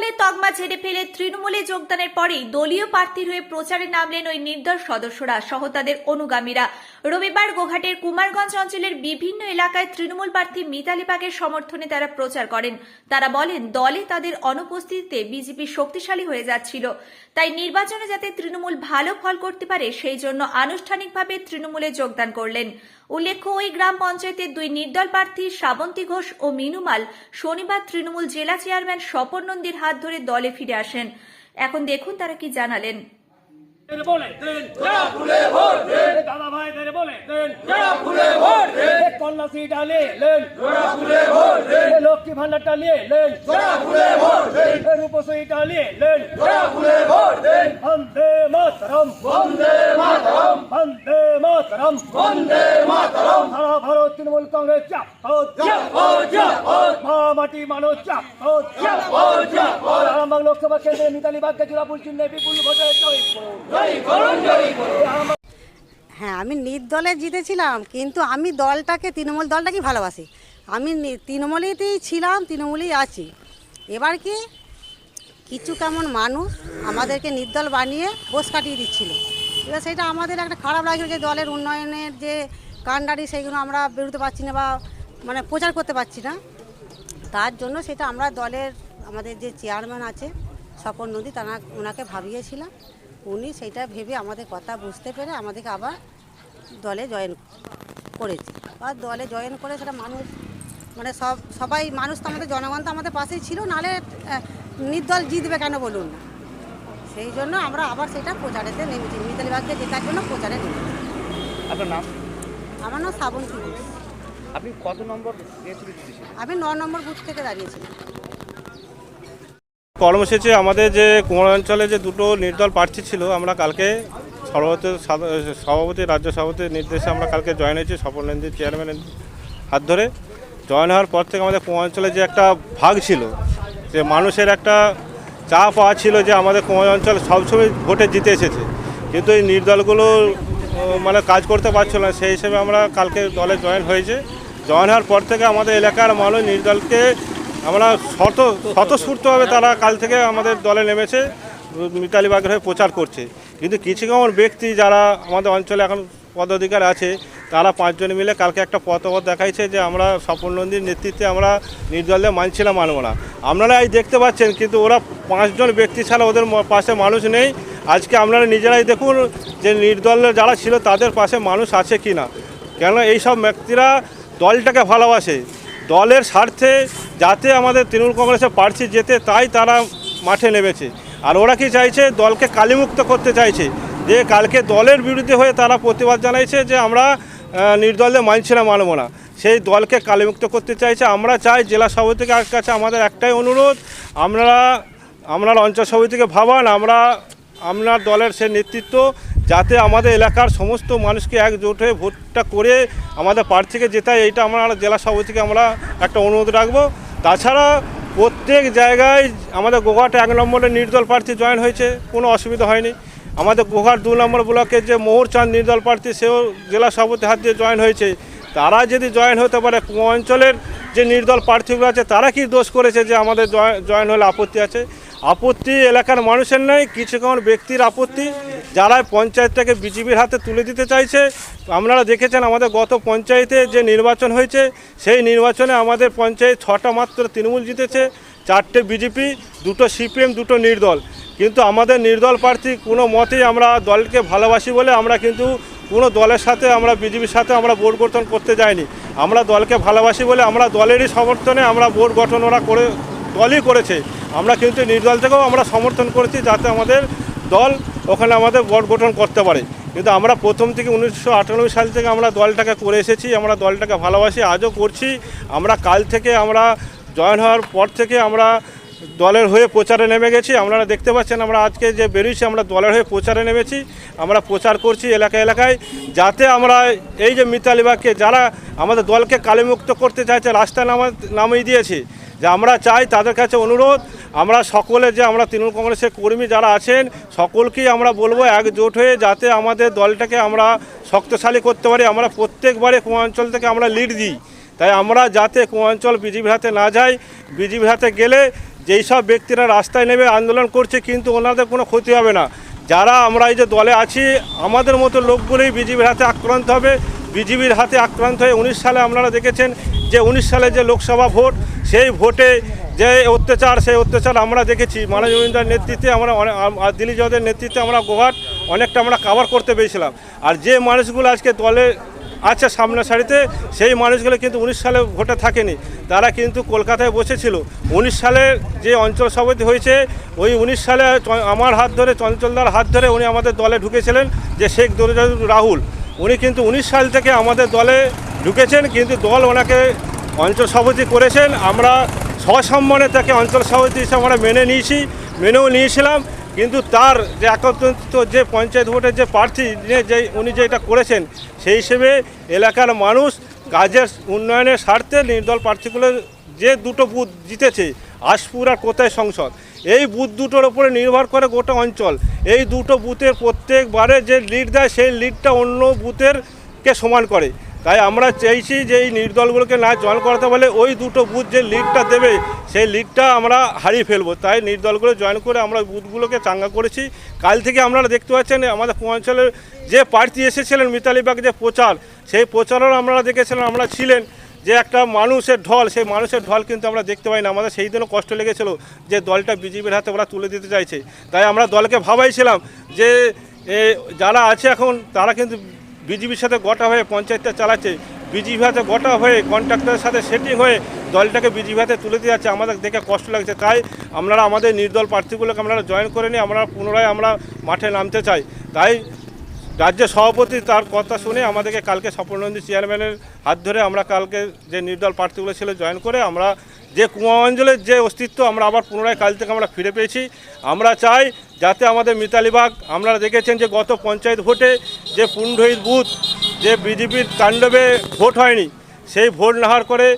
দলের তকমা ঝেড়ে ফেলে তৃণমূলে যোগদানের পরেই দলীয় প্রার্থীর হয়ে প্রচারে নামলেন ওই নির্দল সদস্যরা, সহ তাদের অনুগামীরা। রবিবার গোঘাটের কুমারগঞ্জ অঞ্চলের বিভিন্ন এলাকায় তৃণমূল প্রার্থী মিতালি বাগের সমর্থনে তারা প্রচার করেন। তারা বলেন, দলে তাদের অনুপস্থিতিতে বিজেপি শক্তিশালী হয়ে যাচ্ছিল। তাই নির্বাচনে যাতে তৃণমূল ভালো ফল করতে পারে, সেই জন্য আনুষ্ঠানিকভাবে তৃণমূলে যোগদান করলেন। উল্লেখ্য, ওই গ্রাম পঞ্চায়েতের দুই নির্দল প্রার্থী শ্রাবন্তী ঘোষ ও মিনুমাল শনিবার তৃণমূল জেলা চেয়ারম্যান স্বপন নন্দীর হাত ধরে দলে ফিরে আসেন। এখন দেখুন তারা কি জানালেন। দেন। যারা ফুলে ভোট দেন। কন্যাশ্রী ডালে লেন যারা ফুলে ভোট দেন। লক্ষ্মী লেন যারা ফুলে ভোট দেন। রূপশ্রী ডালিয়ে লেন যারা ফুলে ভোট দেন। বন্দে মাতরম। বন্দে মাতরম। বন্দে মাতরম। বন্দে মাতরম। সারা ভারত তৃণমূল কংগ্রেস চাপ মা মাটি মানো চাপ আরামবাগ লোকসভা কেন্দ্রে মিতালি বাগকে জোড়াপুর চিহ্নে বিপুল ভোটে জয় করুন। হ্যাঁ আমি নির্দলে জিতেছিলাম, কিন্তু আমি দলটাকে, তৃণমূল দলটাকেই ভালোবাসি। আমি তৃণমূলেতেই ছিলাম, তৃণমূলেই আছি। এবার কি? কিছু কেমন মানুষ আমাদেরকে নির্দল বানিয়ে বোস কাটিয়ে দিচ্ছিল। এবার সেটা আমাদের একটা খারাপ লাগছিল যে দলের উন্নয়নের যে কাণ্ডারি সেইগুলো আমরা বেরোতে পারছি না বা মানে প্রচার করতে পারছি না। তার জন্য সেটা আমরা দলের, আমাদের যে চেয়ারম্যান আছে, স্বপন নদী তারা ওনাকে ভাবিয়েছিলাম। উনি সেটা ভেবে আমাদের কথা বুঝতে পেরে আমাদেরকে আবার দলে জয়েন করেছে। আর দলে জয়েন করে সেটা মানুষ মানে সব সবাই মানুষ তো আমাদের জনগণ তো আমাদের পাশেই ছিল নাহলে নির্দল জিতবে কেন বলুন না? সেই জন্য আমরা আবার সেটা প্রচারেতে নেমেছি মিতালি বাগকে জেতার জন্য প্রচারে নেমেছি। আপনার নাম? আমার নাম শ্রাবন্তী ঘোষ। আপনি কত নম্বর আমি ন নম্বর বুথ থেকে দাঁড়িয়েছিলাম। কর্মসূচি আমাদের যে কুমার অঞ্চলে যে দুটো নির্দল প্রার্থী ছিল, আমরা কালকে সাদ- সভাপতি, রাজ্য সভাপতির নির্দেশে আমরা কালকে জয়েন হয়েছি, স্বপন নন্দী চেয়ারম্যানের হাত ধরে। জয়েন হওয়ার পর থেকে আমাদের কুমার অঞ্চলে যে একটা ভাগ ছিল, যে মানুষের একটা চা পাওয়া ছিল যে আমাদের কুমার অঞ্চল সবসময় ভোটে জিতে এসেছে। কিন্তু এই নির্দলগুলো মানে কাজ করতে পারছিল না, সেই হিসেবে আমরা কালকে দলে জয়েন হয়েছে। জয়েন হওয়ার পর থেকে আমাদের এলাকার মানুষ নির্দলকে আমরা শত স্বতঃস্ফূর্তভাবে তারা কাল থেকে আমাদের দলে নেমেছে, মিতালি বাগের হয়ে প্রচার করছে। কিন্তু কিছু কেমন ব্যক্তি যারা আমাদের অঞ্চলে এখন পদাধিকার আছে, তারা পাঁচজন মিলে কালকে একটা পথপথ দেখাইছে যে আমরা স্বপন নন্দীর নেতৃত্বে আমরা নির্দলে মানছিলাম, মানব না। আপনারা এই দেখতে পাচ্ছেন, কিন্তু ওরা পাঁচজন ব্যক্তি ছাড়া ওদের পাশে মানুষ নেই। আজকে আপনারা নিজেরাই দেখুন যে নির্দলের যারা ছিল, তাদের পাশে মানুষ আছে কি না কেন এইসব ব্যক্তিরা দলটাকে ভালোবাসে। দলের স্বার্থে যাতে আমাদের তৃণমূল কংগ্রেসের প্রার্থী যেতে তাই তারা মাঠে নেমেছে। আর ওরা কি চাইছে? দলকে কালিমুক্ত করতে চাইছে। যে কালকে দলের বিরুদ্ধে হয়ে তারা প্রতিবাদ জানাইছে যে আমরা নির্দলে মানছি না, মানব না। সেই দলকে কালিমুক্ত করতে চাইছে। আমরা চাই জেলা সভাপতিকে কাছে আমাদের একটাই অনুরোধ, আমরা আপনার অঞ্চল সমিতিকে ভাবান, আমরা আপনার দলের সে নেতৃত্ব যাতে আমাদের এলাকার সমস্ত মানুষকে একজোট হয়ে ভোটটা করে আমাদের প্রার্থীকে জেতায়। এইটা আমরা জেলা সভাপতিকে আমরা একটা অনুরোধ রাখব। তাছাড়া প্রত্যেক জায়গায় আমাদের গোঘাট এক নম্বরে নির্দল প্রার্থী জয়েন হয়েছে, কোনো অসুবিধা হয়নি। আমাদের গোঘাট দু নম্বর ব্লকের যে মোহরচাঁদ নির্দল প্রার্থী, সেও জেলা সভাপতি হাত দিয়ে জয়েন হয়েছে। তারা যদি জয়েন হতে পারে অঞ্চলের যে নির্দল প্রার্থীগুলো আছে, তারা কি দোষ করেছে যে আমাদের জয়- জয়েন হলে আপত্তি আছে? আপত্তি এলাকার মানুষের নয় কিছু কেমন ব্যক্তির আপত্তি, যারা পঞ্চায়েতটাকে বিজেপির হাতে তুলে দিতে চাইছে, আপনারা দেখেছেন আমাদের গত পঞ্চায়েতে যে নির্বাচন হয়েছে, সেই নির্বাচনে আমাদের পঞ্চায়েত ছটা মাত্র তৃণমূল জিতেছে, চারটে বিজেপি, দুটো সিপিএম, দুটো নির্দল। কিন্তু আমাদের নির্দল প্রার্থী কোনো মতেই আমরা দলকে ভালোবাসি বলে আমরা কিন্তু কোনো দলের সাথে আমরা, বিজেপির সাথে আমরা বোর্ড গঠন করতে যাইনি। আমরা দলকে ভালোবাসি বলে আমরা দলেরই সমর্থনে আমরা বোর্ড গঠন ওরা করে দলই করেছে। আমরা কিন্তু নির্দল থেকেও আমরা সমর্থন করেছি যাতে আমাদের দল ওখানে আমাদের বোর্ড গঠন করতে পারে। কিন্তু আমরা প্রথম থেকে উনিশশো আটানব্বই সাল থেকে আমরা দলটাকে করে এসেছি, আমরা দলটাকে ভালোবাসি, আজও করছি। আমরা কাল থেকে আমরা জয়েন হওয়ার পর থেকে আমরা দলের হয়ে প্রচারে নেমে গেছি। আপনারা দেখতে পাচ্ছেন আমরা আজকে যে বেরিয়েছি, আমরা দলের হয়ে প্রচারে নেমেছি। আমরা প্রচার করছি এলাকা এলাকায় যাতে আমরা এই যে মিতালি বাগকে, যারা আমাদের দলকে কালিমুক্ত করতে চাইছে রাস্তায় নামা নামিয়ে দিয়েছি যে আমরা চাই তাদের কাছে অনুরোধ, আমরা সকলে যে আমরা তৃণমূল কংগ্রেসের কর্মী যারা আছেন, সকলকেই আমরা বলব একজোট হয়ে যাতে আমাদের দলটাকে আমরা শক্তিশালী করতে পারি। আমরা প্রত্যেকবারে অঞ্চল থেকে আমরা লিড দিই। তাই আমরা যাতে অঞ্চল বিজেপির হাতে না যাই বিজেপির হাতে গেলে যেই সব ব্যক্তিরা রাস্তায় নেমে আন্দোলন করছে কিন্তু ওনাদের কোনো ক্ষতি হবে না। যারা আমরা এই যে দলে আছি, আমাদের মতো লোকগুলোই বিজেপির হাতে আক্রান্ত হবে। বিজেপির হাতে আক্রান্ত হয়ে উনিশ সালে আপনারা দেখেছেন যে উনিশ সালে যে লোকসভা ভোট, সেই ভোটে যে অত্যাচার, সেই অত্যাচার আমরা দেখেছি। মানব জমিন্দার নেতৃত্বে আমরা দিলীপ যাদবের নেতৃত্বে আমরা গোহাট অনেকটা আমরা কাভার করতে পেরেছিলাম। আর যে মানুষগুলো আজকে দলে আছে সামনের সারিতে সেই মানুষগুলো কিন্তু উনিশ সালে ভোটে থাকেনি। তারা কিন্তু কলকাতায় বসেছিল। উনিশ সালে যে অঞ্চল সভাপতি হয়েছে, ওই উনিশ সালে আমার হাত ধরে, চঞ্চলদার হাত ধরে উনি আমাদের দলে ঢুকেছিলেন, যে শেখ দরুজাদুর রাহুল। উনি কিন্তু উনিশ সাল থেকে আমাদের দলে ঢুকেছেন, কিন্তু দল ওনাকে অঞ্চল সভাপতি করেছেন। আমরা সসম্মানে তাকে অঞ্চল সভাপতি হিসেবে আমরা মেনে নিয়েছি, মেনেও নিয়েছিলাম, কিন্তু তার যে একত্রিত যে পঞ্চায়েত ভোটের যে প্রার্থী যে, উনি যে এটা করেছেন, সেই হিসেবে এলাকার মানুষ কাজের উন্নয়নের স্বার্থে নির্দল প্রার্থীগুলো যে দুটো বুথ জিতেছে, আশপুর আর কোথায় সংসদ, এই বুথ দুটোর ওপরে নির্ভর করে গোটা অঞ্চল। এই দুটো বুথের প্রত্যেকবারে যে লিড দেয়, সেই লিডটা অন্য বুথের কে সমান করে। তাই আমরা চাইছি যে এই নির্দলগুলোকে না জয়েন করাতে বলে ওই দুটো বুথ যে লিডটা দেবে, সেই লিডটা আমরা হারিয়ে ফেলব। তাই নির্দলগুলো জয়েন করে আমরা বুথগুলোকে চাঙ্গা করেছি। কাল থেকে আপনারা দেখতে পাচ্ছেন আমাদের অঞ্চলের যে প্রার্থী এসেছিলেন মিতালি বাগ যে প্রচার, সেই প্রচারও আমরা দেখেছিলেন, আমরা ছিলেন যে একটা মানুষের ঢল, সেই মানুষের ঢল কিন্তু আমরা দেখতে পাই না আমাদের সেই দিনও কষ্ট লেগেছিল যে দলটা বিজেপির হাতে ওরা তুলে দিতে চাইছে। তাই আমরা দলকে ভাবাইছিলাম যে যারা আছে এখন, তারা কিন্তু বিজেপির সাথে গোটা হয়ে পঞ্চায়েতটা চালাচ্ছে। বিজেপি হাতে গোটা হয়ে কন্ট্রাক্টরের সাথে সেটিং হয়ে দলটাকে বিজেপি হাতে তুলে দিয়ে যাচ্ছে। আমাদের দেখে কষ্ট লাগছে। তাই আমরা আমাদের নির্দল প্রার্থীগুলোকে আমরা জয়েন করে নিই আমরা পুনরায় আমরা মাঠে নামতে চাই। তাই রাজ্য সভাপতি তার কথা শুনে আমাদেরকে কালকে স্বপনন্দী চেয়ারম্যানের হাত ধরে আমরা কালকে যে নির্দল প্রার্থীগুলো ছিল জয়েন করে আমরা যে কুয়া অঞ্চলের যে অস্তিত্ব আমরা আবার পুনরায় কাল থেকে আমরা ফিরে পেয়েছি। আমরা চাই যাতে আমাদের মিতালিবাগ আপনারা দেখেছেন যে গত পঞ্চায়েত ভোটে যে পুণ্ডহিত বুথ, যে বিজেপির তাণ্ডবে ভোট হয়নি, সেই ভোট না হওয়ার করে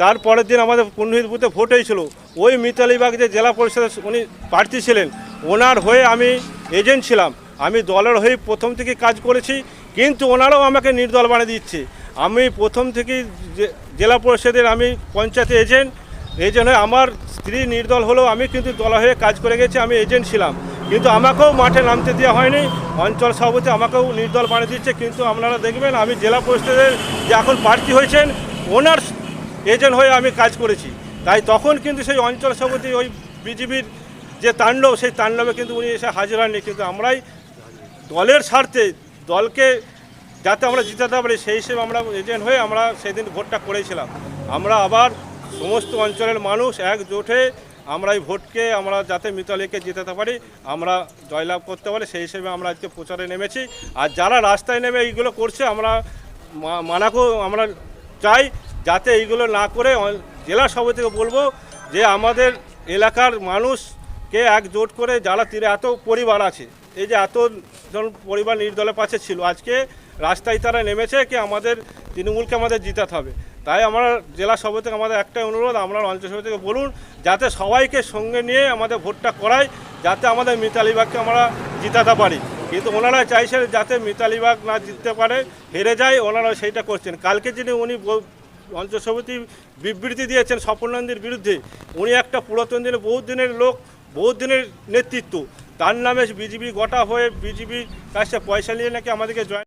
তারপরের দিন আমাদের পুণ্যহিত বুথে ভোট হয়েছিল ওই মিতালিবাগ যে জেলা পরিষদের উনি প্রার্থী ছিলেন, ওনার হয়ে আমি এজেন্ট ছিলাম। আমি দলের হয়ে প্রথম থেকে কাজ করেছি, কিন্তু ওনারাও আমাকে নির্দল বানিয়ে দিচ্ছে। আমি প্রথম থেকেই জেলা পরিষদের আমি পঞ্চায়েতে এজেন্ট এজেন্ট হয়ে আমার স্ত্রী নির্দল হলেও আমি কিন্তু দল হয়ে কাজ করে গেছি, আমি এজেন্ট ছিলাম। কিন্তু আমাকেও মাঠে নামতে দেওয়া হয়নি, অঞ্চল সভাপতি আমাকেও নির্দল বানিয়ে দিচ্ছে, কিন্তু আপনারা দেখবেন আমি জেলা পরিষদের যে এখন প্রার্থী হয়েছেন, ওনার এজেন্ট হয়ে আমি কাজ করেছি। তাই তখন কিন্তু সেই অঞ্চল সভাপতি ওই বিজেপির যে তাণ্ডব, সেই তাণ্ডবে কিন্তু উনি এসে হাজির হননি। কিন্তু আমরাই দলের স্বার্থে দলকে যাতে আমরা জিতাতে পারি, সেই হিসেবে আমরা এজেন্ট হয়ে আমরা সেদিন ভোটটা করেছিলাম। আমরা আবার সমস্ত অঞ্চলের মানুষ একজোটে আমরা এই ভোটকে, আমরা যাতে মিতালিকে জিতাতে পারি, আমরা জয়লাভ করতে পারি, সেই হিসেবে আমরা আজকে প্রচারে নেমেছি। আর যারা রাস্তায় নেমে এইগুলো করছে, আমরা মানাকেও আমরা চাই যাতে এইগুলো না করে জেলা সভাপতিকে বলব যে আমাদের এলাকার মানুষকে একজোট করে যারা তীরে, এত পরিবার আছে, এই যে এত জন পরিবার নির্দলের পাশে ছিল, আজকে রাস্তায় তারা নেমেছে কি আমাদের, তৃণমূলকে আমাদের জিতাতে হবে। তাই আমরা জেলা সভাপতিকে আমাদের একটাই অনুরোধ, আমরা অঞ্চল সভাপতিকে বলুন, যাতে সবাইকে সঙ্গে নিয়ে আমাদের ভোটটা করাই, যাতে আমাদের মিতালিবাগকে আমরা জিতাতে পারি। কিন্তু ওনারা চাইছেন যাতে মিতালিবাগ না জিততে পারে, হেরে যায়, ওনারা সেইটা করছেন। কালকে যিনি উনি অঞ্চল সভাপতি বিবৃতি দিয়েছেন স্বপনন্দির বিরুদ্ধে, উনি একটা পুরাতন দিনের, বহুত দিনের লোক, বহুত দিনের নেতৃত্ব। তার নামে বিজেপি গোটা হয়ে বিজেপির কাছে পয়সা নিয়ে নাকি আমাদেরকে জয়েন